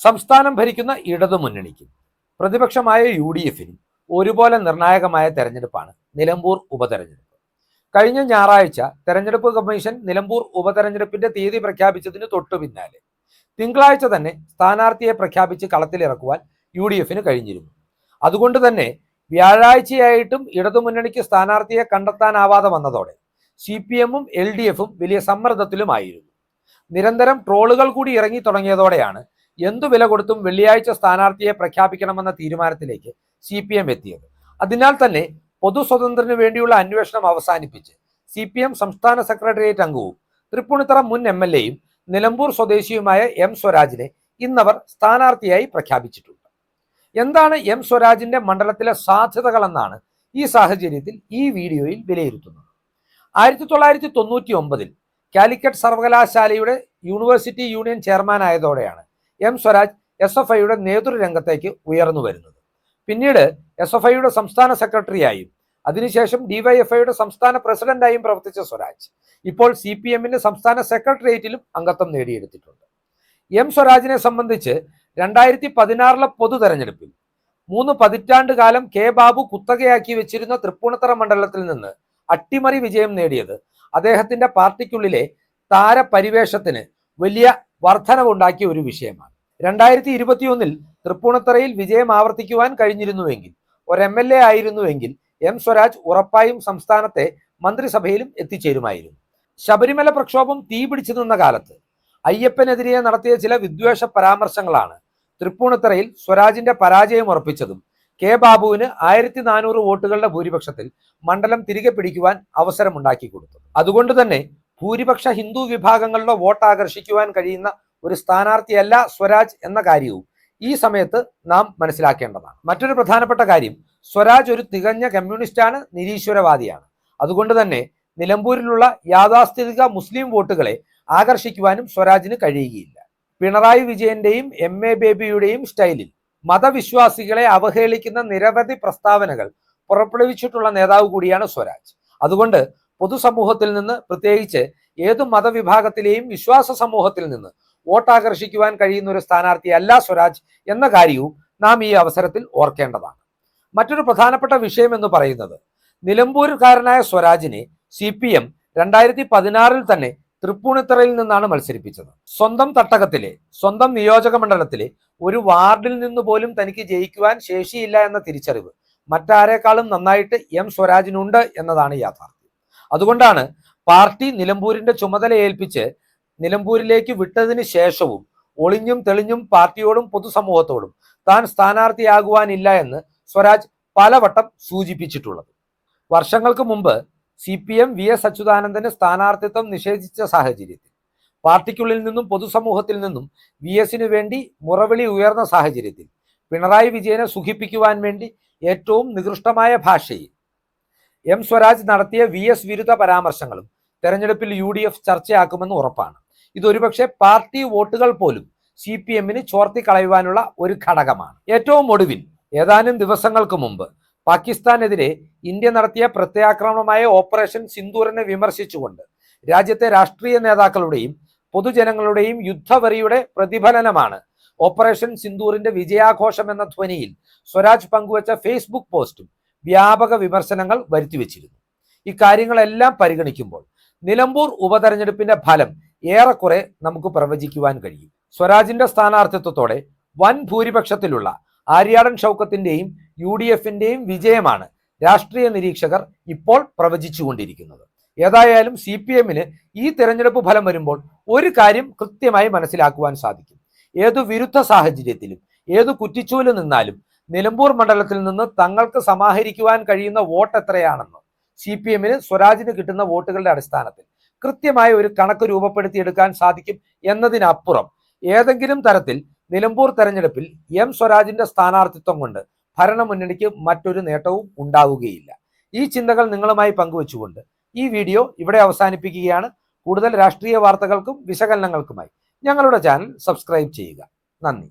സംസ്ഥാനം ഭരിക്കുന്ന ഇടതുമുന്നണിക്കും പ്രതിപക്ഷമായ യു ഡി എഫിനും ഒരുപോലെ നിർണായകമായ തെരഞ്ഞെടുപ്പാണ് നിലമ്പൂർ ഉപതെരഞ്ഞെടുപ്പ്. കഴിഞ്ഞ ഞായറാഴ്ച തെരഞ്ഞെടുപ്പ് കമ്മീഷൻ നിലമ്പൂർ ഉപതെരഞ്ഞെടുപ്പിന്റെ തീയതി പ്രഖ്യാപിച്ചതിന് തൊട്ടു പിന്നാലെ തിങ്കളാഴ്ച തന്നെ സ്ഥാനാർത്ഥിയെ പ്രഖ്യാപിച്ച് കളത്തിലിറക്കുവാൻ യു ഡി എഫിന് കഴിഞ്ഞിരുന്നു. അതുകൊണ്ട് തന്നെ വ്യാഴാഴ്ചയായിട്ടും ഇടതുമുന്നണിക്ക് സ്ഥാനാർത്ഥിയെ കണ്ടെത്താനാവാതെ വന്നതോടെ സി പി എമ്മും എൽ ഡി എഫും വലിയ സമ്മർദ്ദത്തിലുമായിരുന്നു. നിരന്തരം ട്രോളുകൾ കൂടി ഇറങ്ങി തുടങ്ങിയതോടെയാണ് എന്തു വില കൊടുത്തും വെള്ളിയാഴ്ച സ്ഥാനാർത്ഥിയെ പ്രഖ്യാപിക്കണമെന്ന തീരുമാനത്തിലേക്ക് സി പി എം എത്തിയത്. അതിനാൽ തന്നെ പൊതു സ്വതന്ത്രന് വേണ്ടിയുള്ള അന്വേഷണം അവസാനിപ്പിച്ച് സി പി എം സംസ്ഥാന സെക്രട്ടേറിയറ്റ് അംഗവും തൃപ്പൂണിത്തറ മുൻ എം എൽ എയും നിലമ്പൂർ സ്വദേശിയുമായ എം സ്വരാജിനെ ഇന്നവർ സ്ഥാനാർത്ഥിയായി പ്രഖ്യാപിച്ചിട്ടുണ്ട്. എന്താണ് എം സ്വരാജിന്റെ മണ്ഡലത്തിലെ സാധ്യതകളെന്നാണ് ഈ സാഹചര്യത്തിൽ ഈ വീഡിയോയിൽ വിലയിരുത്തുന്നത്. ആയിരത്തി തൊള്ളായിരത്തി തൊണ്ണൂറ്റി ഒമ്പതിൽ കാലിക്കറ്റ് സർവകലാശാലയുടെ യൂണിവേഴ്സിറ്റി യൂണിയൻ ചെയർമാൻ ആയതോടെയാണ് എം സ്വരാജ് എസ് എഫ് ഐയുടെ നേതൃരംഗത്തേക്ക് ഉയർന്നു വരുന്നത്. പിന്നീട് എസ് എഫ് ഐയുടെ സംസ്ഥാന സെക്രട്ടറിയായും അതിനുശേഷം ഡിവൈഎഫ്ഐയുടെ സംസ്ഥാന പ്രസിഡന്റായും പ്രവർത്തിച്ച സ്വരാജ്. ഇപ്പോൾ സി പി എമ്മിന്റെ സംസ്ഥാന സെക്രട്ടേറിയറ്റിലും അംഗത്വം നേടിയെടുത്തിട്ടുണ്ട്. എം സ്വരാജിനെ സംബന്ധിച്ച് രണ്ടായിരത്തി പതിനാറിലെ പൊതു തെരഞ്ഞെടുപ്പിൽ മൂന്ന് പതിറ്റാണ്ട് കാലം കെ ബാബു കുത്തകയാക്കി വെച്ചിരുന്ന തൃപ്പൂണിത്തറ മണ്ഡലത്തിൽ നിന്ന് അട്ടിമറി വിജയം നേടിയത് അദ്ദേഹത്തിന്റെ പാർട്ടിക്കുള്ളിലെ താരപരിവേഷത്തിന് വലിയ വർധനവുണ്ടാക്കിയ ഒരു വിഷയമാണ്. രണ്ടായിരത്തി ഇരുപത്തിയൊന്നിൽ തൃപ്പൂണിത്തറയിൽ വിജയം ആവർത്തിക്കുവാൻ കഴിഞ്ഞിരുന്നുവെങ്കിൽ ഒരു എം എൽ എ ആയിരുന്നുവെങ്കിൽ എം സ്വരാജ് ഉറപ്പായും സംസ്ഥാനത്തെ മന്ത്രിസഭയിലും എത്തിച്ചേരുമായിരുന്നു. ശബരിമല പ്രക്ഷോഭം തീപിടിച്ചു നിന്ന കാലത്ത് അയ്യപ്പനെതിരെ നടത്തിയ ചില വിദ്വേഷ പരാമർശങ്ങളാണ് തൃപ്പൂണിത്തറയിൽ സ്വരാജിന്റെ പരാജയം ഉറപ്പിച്ചതും കെ ബാബുവിന് ആയിരത്തി നാനൂറ് വോട്ടുകളുടെ ഭൂരിപക്ഷത്തിൽ മണ്ഡലം തിരികെ പിടിക്കുവാൻ അവസരമുണ്ടാക്കി കൊടുത്തു അതുകൊണ്ട് തന്നെ ഭൂരിപക്ഷ ഹിന്ദു വിഭാഗങ്ങളുടെ വോട്ട് ആകർഷിക്കുവാൻ കഴിയുന്ന ഒരു സ്ഥാനാർത്ഥിയല്ല സ്വരാജ് എന്ന കാര്യവും ഈ സമയത്ത് നാം മനസ്സിലാക്കേണ്ടതാണ്. മറ്റൊരു പ്രധാനപ്പെട്ട കാര്യം സ്വരാജ് ഒരു തികഞ്ഞ കമ്മ്യൂണിസ്റ്റാണ് നിരീശ്വരവാദിയാണ്. അതുകൊണ്ട് തന്നെ നിലമ്പൂരിലുള്ള യാഥാസ്ഥിതിക മുസ്ലിം വോട്ടുകളെ ആകർഷിക്കുവാനും സ്വരാജിന് കഴിയുകയില്ല. പിണറായി വിജയന്റെയും എം എ ബേബിയുടെയും സ്റ്റൈലിൽ മതവിശ്വാസികളെ അവഹേളിക്കുന്ന നിരവധി പ്രസ്താവനകൾ പുറപ്പെടുവിച്ചിട്ടുള്ള നേതാവ് കൂടിയാണ് സ്വരാജ്. അതുകൊണ്ട് പൊതുസമൂഹത്തിൽ നിന്ന് പ്രത്യേകിച്ച് ഏതു മതവിഭാഗത്തിലെയും വിശ്വാസ സമൂഹത്തിൽ നിന്ന് വോട്ട് ആകർഷിക്കുവാൻ കഴിയുന്ന ഒരു സ്ഥാനാർത്ഥിയല്ല സ്വരാജ് എന്ന കാര്യവും നാം ഈ അവസരത്തിൽ ഓർക്കേണ്ടതാണ്. മറ്റൊരു പ്രധാനപ്പെട്ട വിഷയം എന്ന് പറയുന്നത് നിലമ്പൂരുകാരനായ സ്വരാജിനെ സി പി എം രണ്ടായിരത്തി പതിനാറിൽ തന്നെ തൃപ്പൂണിത്തറയിൽ നിന്നാണ് മത്സരിപ്പിച്ചത്. സ്വന്തം തട്ടകത്തിലെ സ്വന്തം നിയോജക മണ്ഡലത്തിലെ ഒരു വാർഡിൽ നിന്ന് പോലും തനിക്ക് ജയിക്കുവാൻ ശേഷിയില്ല എന്ന തിരിച്ചറിവ് മറ്റാരേക്കാളും നന്നായിട്ട് എം സ്വരാജിനുണ്ട് എന്നതാണ് യാഥാർത്ഥ്യം. അതുകൊണ്ടാണ് പാർട്ടി നിലമ്പൂരിന്റെ ചുമതല ഏൽപ്പിച്ച് നിലമ്പൂരിലേക്ക് വിട്ടതിന് ശേഷവും ഒളിഞ്ഞും തെളിഞ്ഞും പാർട്ടിയോടും പൊതുസമൂഹത്തോടും താൻ സ്ഥാനാർത്ഥിയാകുവാനില്ല എന്ന് സ്വരാജ് പലവട്ടം സൂചിപ്പിച്ചിട്ടുള്ളത്. വർഷങ്ങൾക്ക് മുമ്പ് C P M V S അച്യുതാനന്ദന് സ്ഥാനാർത്ഥിത്വം നിഷേധിച്ച സാഹചര്യത്തിൽ പാർട്ടിക്കുള്ളിൽ നിന്നും പൊതുസമൂഹത്തിൽ നിന്നും വി എസിന് വേണ്ടി മുറവിളി ഉയർന്ന സാഹചര്യത്തിൽ പിണറായി വിജയനെ സുഖിപ്പിക്കുവാൻ വേണ്ടി ഏറ്റവും നികൃഷ്ടമായ ഭാഷയിൽ എം സ്വരാജ് നടത്തിയ വി എസ് വിരുദ്ധ പരാമർശങ്ങളും തെരഞ്ഞെടുപ്പിൽ യു ഡി എഫ് ചർച്ചയാക്കുമെന്ന് ഉറപ്പാണ്. ഇതൊരുപക്ഷെ പാർട്ടി വോട്ടുകൾ പോലും സി പി എമ്മിന് ചോർത്തി കളയുവാനുള്ള ഒരു ഘടകമാണ്. ഏറ്റവും ഒടുവിൽ ഏതാനും ദിവസങ്ങൾക്ക് മുമ്പ് പാകിസ്ഥാനെതിരെ ഇന്ത്യ നടത്തിയ പ്രത്യാക്രമണമായ ഓപ്പറേഷൻ സിന്ദൂറിനെ വിമർശിച്ചുകൊണ്ട് രാജ്യത്തെ രാഷ്ട്രീയ നേതാക്കളുടെയും പൊതുജനങ്ങളുടെയും യുദ്ധവെറിയുടെ പ്രതിഫലനമാണ് ഓപ്പറേഷൻ സിന്ദൂറിന്റെ വിജയാഘോഷം എന്ന ധ്വനിയിൽ സ്വരാജ് പങ്കുവച്ച ഫേസ്ബുക്ക് പോസ്റ്റും വ്യാപക വിമർശനങ്ങൾ വരുത്തിവെച്ചിരുന്നു. ഇക്കാര്യങ്ങളെല്ലാം പരിഗണിക്കുമ്പോൾ നിലമ്പൂർ ഉപതെരഞ്ഞെടുപ്പിന്റെ ഫലം ഏറെക്കുറെ നമുക്ക് പ്രവചിക്കുവാൻ കഴിയും. സ്വരാജിന്റെ സ്ഥാനാർത്ഥിത്വത്തോടെ വൻ ഭൂരിപക്ഷത്തിലുള്ള ആര്യാടൻ ഷൗക്കത്തിന്റെയും യു ഡി എഫിന്റെയും വിജയമാണ് രാഷ്ട്രീയ നിരീക്ഷകർ ഇപ്പോൾ പ്രവചിച്ചുകൊണ്ടിരിക്കുന്നത്. ഏതായാലും സി പി എമ്മിന് ഈ തെരഞ്ഞെടുപ്പ് ഫലം വരുമ്പോൾ ഒരു കാര്യം കൃത്യമായി മനസ്സിലാക്കുവാൻ സാധിക്കും. ഏതു വിരുദ്ധ സാഹചര്യത്തിലും ഏതു കുറ്റിച്ചൂൽ നിന്നാലും നിലമ്പൂർ മണ്ഡലത്തിൽ നിന്ന് തങ്ങൾക്ക് സമാഹരിക്കുവാൻ കഴിയുന്ന വോട്ട് എത്രയാണെന്ന് സി പി എമ്മിന് സ്വരാജിന് കിട്ടുന്ന വോട്ടുകളുടെ അടിസ്ഥാനത്തിൽ കൃത്യമായ ഒരു കണക്ക് രൂപപ്പെടുത്തിയെടുക്കാൻ സാധിക്കും എന്നതിനപ്പുറം ഏതെങ്കിലും തരത്തിൽ നിലമ്പൂർ തെരഞ്ഞെടുപ്പിൽ എം സ്വരാജിന്റെ സ്ഥാനാർത്ഥിത്വം കൊണ്ട് ഭരണമുന്നണിക്ക് മറ്റൊരു നേട്ടവും ഉണ്ടാവുകയില്ല. ഈ ചിന്തകൾ നിങ്ങളുമായി പങ്കുവച്ചുകൊണ്ട് ഈ വീഡിയോ ഇവിടെ അവസാനിപ്പിക്കുകയാണ്. കൂടുതൽ രാഷ്ട്രീയ വാർത്തകൾക്കും വിശകലനങ്ങൾക്കുമായി ഞങ്ങളുടെ ചാനൽ സബ്സ്ക്രൈബ് ചെയ്യുക. നന്ദി.